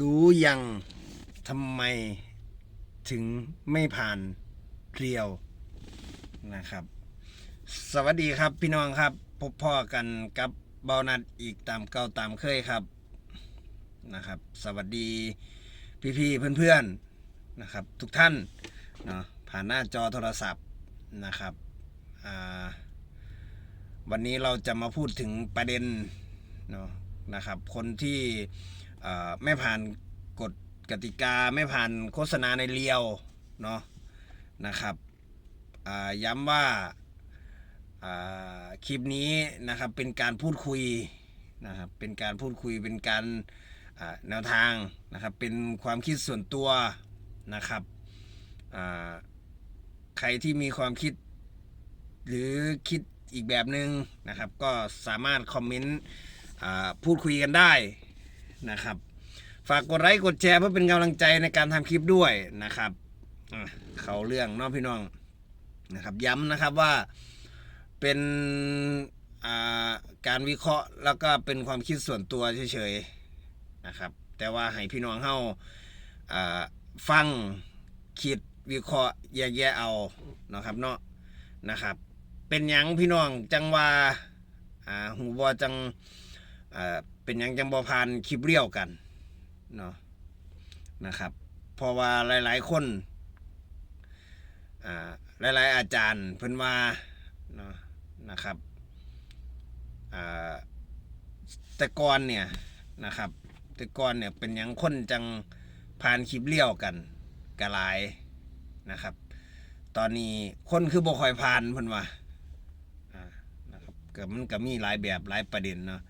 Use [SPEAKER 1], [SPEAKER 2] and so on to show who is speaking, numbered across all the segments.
[SPEAKER 1] รู้ยังทำไมถึงไม่ผ่านเรียวนะครับ สวัสดีครับพี่น้องครับ พบพ่อกันกับเบานัดอีกตามเก่าตามเคยครับนะครับ สวัสดีพี่ๆเพื่อนๆนะครับ ทุกท่านเนาะผ่านหน้าจอโทรศัพท์นะครับวันนี้เราจะมาพูดถึงประเด็นเนาะนะครับ คนที่ ไม่ผ่านกฎกติกาไม่ผ่านโฆษณาในเรียวเนาะนะครับย้ำว่าอ่าคลิปนี้นะครับเป็นการพูดคุยนะครับเป็นการพูดคุยเป็นการแนวทางนะครับเป็นความคิดส่วนตัวนะครับใครที่มีความคิด หรือคิดอีกแบบหนึ่งนะครับ ก็สามารถคอมเมนต์พูดคุยกันได้ นะครับ ฝากกดไลค์กดแชร์เพื่อเป็นกำลังใจในการทำคลิปด้วยนะครับเขาเรื่องเน้องพี่น้องนะครับ ย้ำนะครับว่าเป็นาการวิเคราะห์แล้วก็เป็นความคิดส่วนตัวเฉยๆนะครับ แต่ว่าให้พี่น้องเฮาาฟังคิดวิเคราะห์แยกแยะเอานะครับเนาะนะครับ เป็นยังพี่น้องจังว่าหูบอจังอ เป็นยังจังบอพานคลิปเรียวกันเนาะนะครับ เพราะว่าหลาย ๆ คนอ่าหลาย ๆ อาจารย์เพิ่นว่าเนาะนะครับอ่าแต่ก่อนเนี่ยนะครับแต่ก่อนเนี่ยเป็นยังคนจังผ่านคลิปเลี้ยวกันกระลายนะครับ ตอนนี้คนคือบ่คอยผ่านเพิ่นว่าอ่านะครับก็มันก็มีหลายแบบหลายประเด็นเนาะ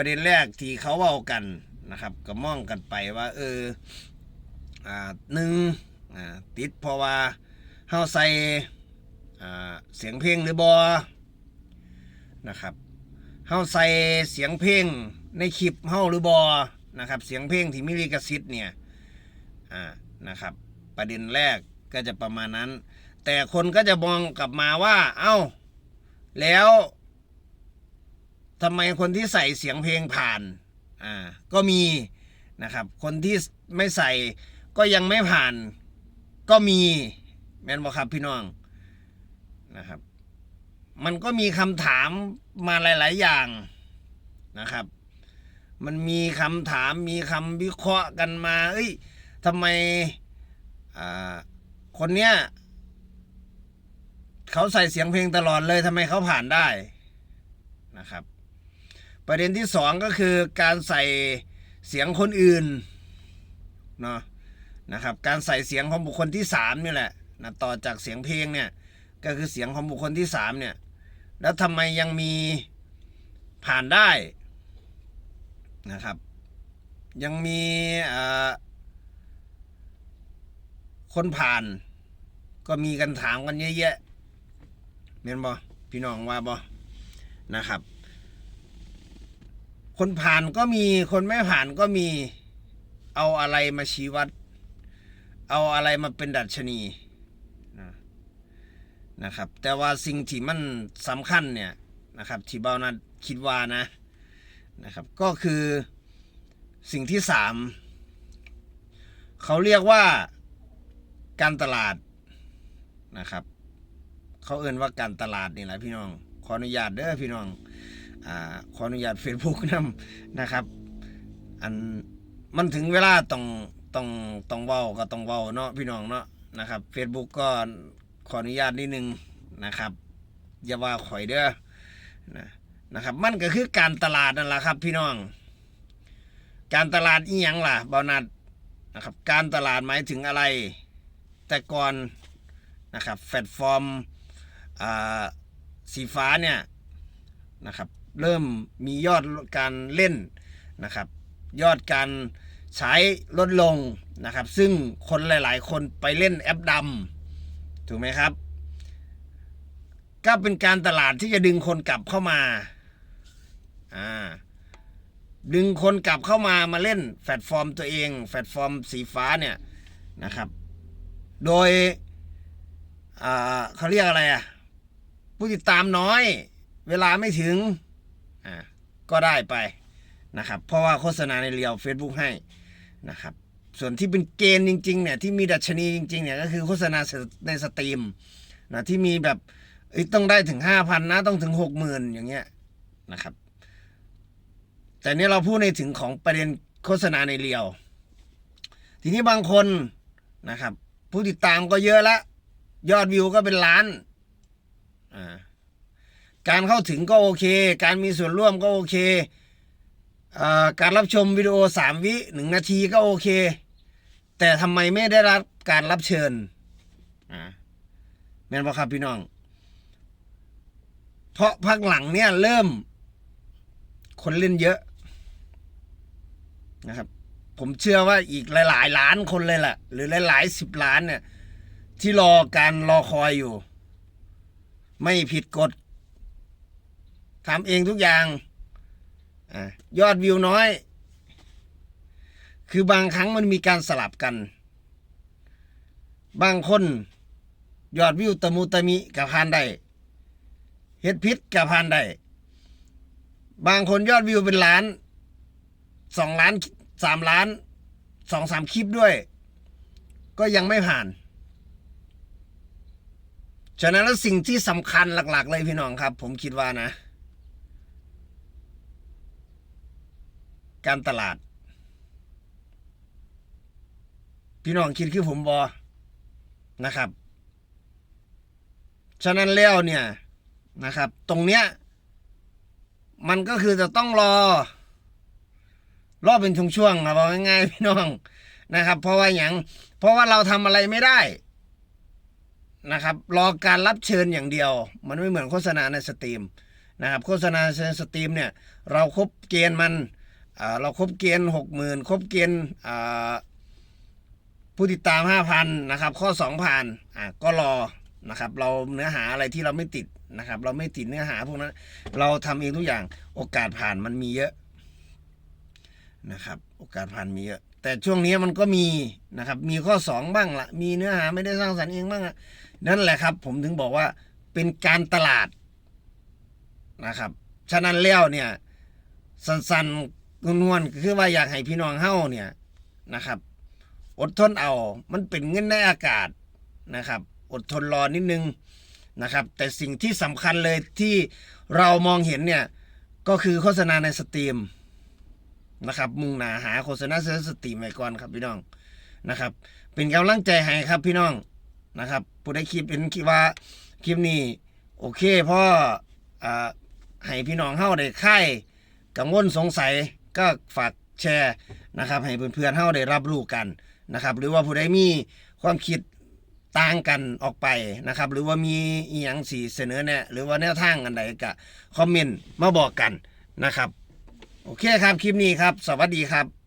[SPEAKER 1] ประเด็นแรกที่เขาเว้ากันนะครับก็มองกันไปว่า เอออ่าหนึ่งอ่าติดเพราะว่าเฮาใส่อ่าเสียงเพลงหรือบอนะครับเฮาใส่เสียงเพลงในคลิปเฮาหรือบอนะครับเสียงเพลงที่มีลิขสิทธิ์เนี่ยอ่านะครับ ประเด็นแรกก็จะประมาณนั้น แต่คนก็จะมองกลับมาว่า เอ้าแล้ว ทำไมคนที่ใส่เสียงเพลงผ่านอ่าก็มีนะครับ คนที่ไม่ใส่ก็ยังไม่ผ่านก็มีแม่นบอกครับพี่น้องนะครับ มันก็มีคำถามมาหลาย ๆ อย่างนะครับ มันมีคำถามมีคำวิเคราะห์กันมา เอ้ยทำไมอ่าคนเนี้ยเขาใส่เสียงเพลงตลอดเลยทำไมเขาผ่านได้นะครับ ประเด็นที่สองก็คือการใส่เสียงคนอื่นเนาะนะครับการใส่เสียงของบุคคลที่สามนี่แหละนะต่อจากเสียงเพลงเนี่ยก็คือเสียงของบุคคลที่สามเนี่ยแล้วทำไมยังมีผ่านได้นะครับ ยังมีอ่าคนผ่านก็มีกันถามกันเยอะแยะเห็นบ่พี่น้องว่าบ่นะครับ คนผ่านก็มีคนไม่ผ่านก็มีเอาอะไรมาชี้วัด เอาอะไรมาเป็นดัชนีนะครับ แต่ว่าสิ่งที่มันสำคัญเนี่ยนะครับที่เบานะคิดว่านะนะครับ ก็คือสิ่งที่สามเขาเรียกว่าการตลาดนะครับ เขาเอ่นว่าการตลาดนี่แหละพี่น้อง ขออนุญาตเด้อพี่น้อง อขออนุญาตเฟซบุ๊กนํนะครับ อันมันถึงเวลาต้องต้องต้องเว้าก็ต้องเว้าเนาะพี่น้องเนาะนะครับ Facebook ก็ขออนุญาตนิดนึงนะครับ อย่าว่าข่อยเด้อนะนะครับ มันก็คือการตลาดนั่นแหละครับ พี่น้อง การตลาดอีหยังล่ะบานัดนะครับ การตลาดหมายถึงอะไร แต่ก่อนนะครับแพลตฟอร์มอ่าสีฟ้าเนี่ยนะครับ เริ่มมียอดการเล่นนะครับ ยอดการใช้ลดลงนะครับ ซึ่งคนหลาย ๆ คนไปเล่นแอปดำถูกไหมครับ ก็เป็นการตลาดที่จะดึงคนกลับเข้ามาอ่าดึงคนกลับเข้ามามาเล่นแพลตฟอร์มตัวเองแพลตฟอร์มสีฟ้าเนี่ยนะครับ โดยเขาเรียกอะไรอะผู้ติดตามน้อย เวลาไม่ถึง อ่าก็ได้ไปนะครับเพราะว่าโฆษณาในเรียว Facebook ให้นะครับส่วนที่เป็นเกณฑ์จริงๆเนี่ยที่มีดัชนีจริงๆเนี่ยก็คือโฆษณาในสตรีมนะที่มีแบบต้องได้ถึงห้าพันนะต้องถึงหกหมื่นอย่างเงี้ยนะครับ แต่เนี่ยเราพูดในถึงของประเด็นโฆษณาในเรียว ทีนี้บางคนนะครับ ผู้ติดตามก็เยอะละ ยอดวิวก็เป็นล้านอ่า การเข้าถึงก็โอเค การมีส่วนร่วมก็โอเคเออการรับชมวิดีโอสามวิหนึ่งนาทีก็โอเค แต่ทำไมไม่ได้รับการรับเชิญแม่นบอครับพี่น้อง เพราะพักหลังเนี่ยเริ่ม คนเล่นเยอะนะครับ ผมเชื่อว่าอีกหลาย ๆ ล้านคนเลยแหละหรือหลายๆสิบล้านเนี่ย ที่รอการรอคอยอยู่ ไม่ผิดกฎ ทำเองทุกอย่างอยอดวิวน้อย คือบางครั้งมันมีการสลับกัน บางคนยอดวิวตะมูตะมิกับพานได้เฮ็ดพิษกับพานได้บางคนยอดวิวเป็นล้านสองล้านสามล้านสองสามคลิปด้วย ก็ยังไม่ผ่าน ฉะนั้นแล้วสิ่งที่สำคัญหลัก ๆ เลยพี่น้องครับ ผมคิดว่านะ การตลาด พี่น้องคิดคือผมบอนะครับ ฉะนั้นแล้วเนี่ยนะครับ ตรงเนี้ยมันก็คือจะต้องรอ รอเป็นช่วงๆนะบอกง่ายๆพี่น้องนะครับ เพราะว่าอย่างเพราะว่าเราทำอะไรไม่ได้นะครับ รอการรับเชิญอย่างเดียว มันไม่เหมือนโฆษณาในสตรีมนะครับ โฆษณาในสตรีมเนี่ย เราครบเกณฑ์มัน เราครบเกณฑ์หกหมื่นครบเกณฑ์ผู้ติดตามห้าพันนะครับ ข้อสองผ่านอ่าก็รอนะครับ เราเนื้อหาอะไรที่เราไม่ติดนะครับ เราไม่ติดเนื้อหาพวกนั้น เราทำเองทุกอย่างโอกาสผ่านมันมีเยอะนะครับ โอกาสผ่านมีเยอะแต่ช่วงนี้มันก็มีนะครับ มีข้อสองบ้างละมีเนื้อหาไม่ได้สร้างสรรค์เองบ้างอะนั่นแหละครับ ผมถึงบอกว่าเป็นการตลาดนะครับ ฉะนั้นแล้วเนี่ยสัน นวลๆคือว่าอยากให้พี่น้องเฮ้าเนี่ยนะครับ อดทนเอา มันเป็นเงินในอากาศนะครับ อดทนรอนิดนึงนะครับ แต่สิ่งที่สำคัญเลยที่เรามองเห็นเนี่ย ก็คือโฆษณาในสตรีมนะครับ มุ่งหนาหาโฆษณาในสตรีมไว้ก่อนครับพี่น้องนะครับ เป็นกำลังใจให้ครับพี่น้องนะครับผู้ได้คลิปเป็นคิดว่าคลิปนี้โอเคพ่ออ่าให้พี่น้องเฮาได้ค่ายกังวลสงสัย ก็ฝากแชร์นะครับให้เพื่อนๆเฮาได้รับรู้กันนะครับ หรือว่าผู้ใดมีความคิดต่างกันออกไปนะครับ หรือว่ามีอีหยังสีเสนอแนะหรือว่าแนวทางอันใดก็คอมเมนต์มาบอกกันนะครับ โอเคครับ คลิปนี้ครับ สวัสดีครับ